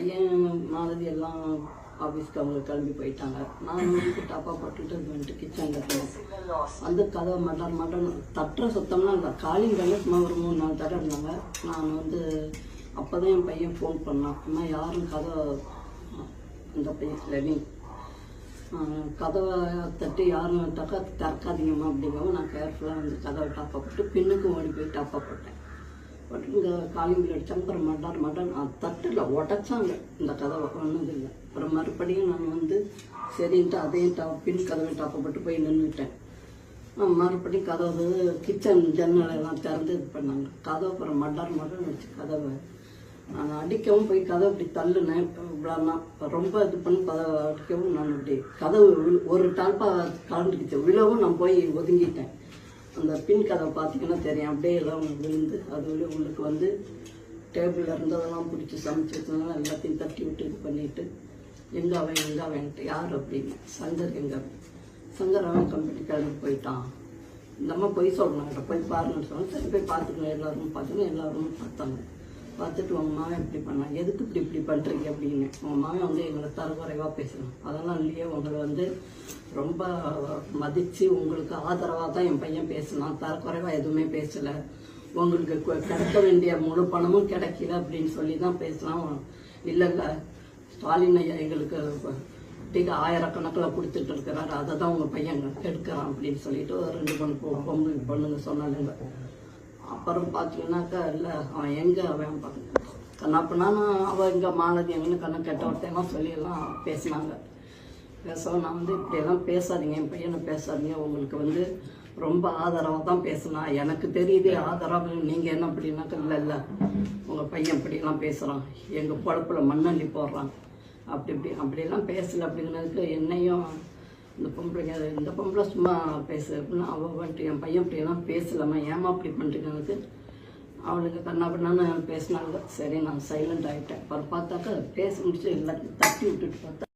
பையன் மாலதி எல்லாம் ஆஃபீஸ்க்கு அவங்க கிளம்பி போயிட்டாங்க. நான் வந்து டாப்பா போட்டுட்டு வந்துட்டு கிச்சனில் இருந்தேன் வந்து கதவை மட்டன் மட்டன் தட்டுற சுத்தம்லாம் இல்லை. காலிங் பண்ணி சும்மா ஒரு மூணு நாலு தடவை இருந்தாங்க. நான் வந்து அப்போ தான் என் பையன் ஃபோன் பண்ணான். அம்மா யாரும் கதவை அந்த பையன் லெவின் கதவை தட்டி யாரும் விட்டாக்கா திறக்காதீங்கம்மா அப்படிங்கவும் நான் கேர்ஃபுல்லாக வந்து கதவை டாப்பாக போட்டு பின்னுக்கு ஓடி போய் டாப்பாக போட்டேன். இங்கே காலிங் பில் அடித்தாங்க அப்புறம் மட்டார் தட்டில் உடச்சாங்க. இந்த கதவை ஒன்றும் இல்லை அப்புறம் மறுபடியும் நான் வந்து சரின்ட்டு அதையும் டா பின் கதவை டாப்பப்பட்டு போட்டு போய் நின்றுட்டேன் மறுபடியும் கதவு கிச்சன் ஜன்னல் எல்லாம் திறந்து இது பண்ணாங்க. கதவை அப்புறம் மட்டார் மடன் வச்சு கதவை நான் அடிக்கவும் போய் கதவை இப்படி தள்ளுனேன். இவ்வளோனா ரொம்ப இது பண்ணி கதவை அடிக்கவும் நான் இப்படி கதவு ஒரு டால்பா கலந்துக்கிச்சேன் விழவும் நான் போய் ஒதுங்கிட்டேன். அந்த பின் கதவை பார்த்தீங்கன்னா தெரியும். அப்படியே எல்லாம் விழுந்து அது உங்களுக்கு வந்து டேபிளில் இருந்ததெல்லாம் பிடிச்சி சமைச்சு வச்சதெல்லாம் எல்லாத்தையும் தட்டி விட்டு இது பண்ணிட்டு எங்கே அவன் எங்கே அவன்ட்டு யார் அப்படின்னு. சங்கர் எங்கே? சங்கர் அவன் கம்பெனி கிளம்பி போயிட்டான். இந்த போய் சொல்லணும். போய் பாருங்கன்னு சொன்னால் சரி போய் பார்த்துக்கலாம் எல்லாரும் பார்த்துக்கணும். எல்லாரும் பார்த்தாங்க. பார்த்துட்டு உங்கள் மாவன் இப்படி பண்ணான் எதுக்கு இப்படி இப்படி பண்ணுறீங்க அப்படின்னு. உங்கள் மாவன் வந்து எங்களை தரக்குறைவாக பேசணும் அதெல்லாம் இல்லையே உங்களை வந்து ரொம்ப மதித்து உங்களுக்கு ஆதரவாக தான் என் பையன் பேசினான். தரக்குறைவாக எதுவுமே பேசலை. உங்களுக்கு கிடைக்க வேண்டிய முழு பணமும் கிடைக்கல அப்படின்னு சொல்லி தான் பேசலாம் இல்லை இல்லை ஸ்டாலின் ஐயா எங்களுக்கு டிக்கு ஆயிரக்கணக்கில் கொடுத்துட்டு இருக்கிறாரு. அதை தான் உங்கள் பையன் எடுக்கிறான் அப்படின்னு சொல்லிட்டு ஒரு ரெண்டு பொண்ணு பொ- பொண்ணுங்க சொன்னாலுங்க அப்புறம் பார்த்தீங்கன்னாக்கா இல்லை அவன் எங்கே அவன் கண்ணாப்பினா அவன் எங்கே மாலதி எங்கன்னு கண்ணை கெட்ட வார்த்தையெல்லாம் சொல்லியெல்லாம் பேசினாங்க. பேசவும் நான் வந்து இப்படியெல்லாம் பேசாதீங்க என் பையனை பேசாதீங்க. உங்களுக்கு வந்து ரொம்ப ஆதரவாக தான் பேசினா. எனக்கு தெரியுது ஆதரவு. நீங்கள் என்ன அப்படின்னாக்கா இல்லை இல்லை. உங்கள் பையன் இப்படிலாம் பேசுகிறான் எங்கள் பொழப்பில் மண்ணள்ளி போடுறான். அப்படி இப்படி அப்படிலாம் பேசலை அப்படிங்கிறதுக்கு என்னையும் இந்த பொம்பளைங்க இந்த பொம்பளை சும்மா பேசு அப்படின்னா அவள் வந்துட்டு என் பையன் இப்படியெல்லாம் பேசலாமா? ஏமா அப்படி பண்ணுறீங்களுக்கு அவளுக்கு? கண்ணா பண்ணான்னு பேசினாங்க சரி நான் சைலண்ட் ஆகிட்டேன் அப்புறம் பார்த்தாக்கா பேசி முடிச்சு எல்லாத்தையும் தட்டி விட்டுட்டு பார்த்தா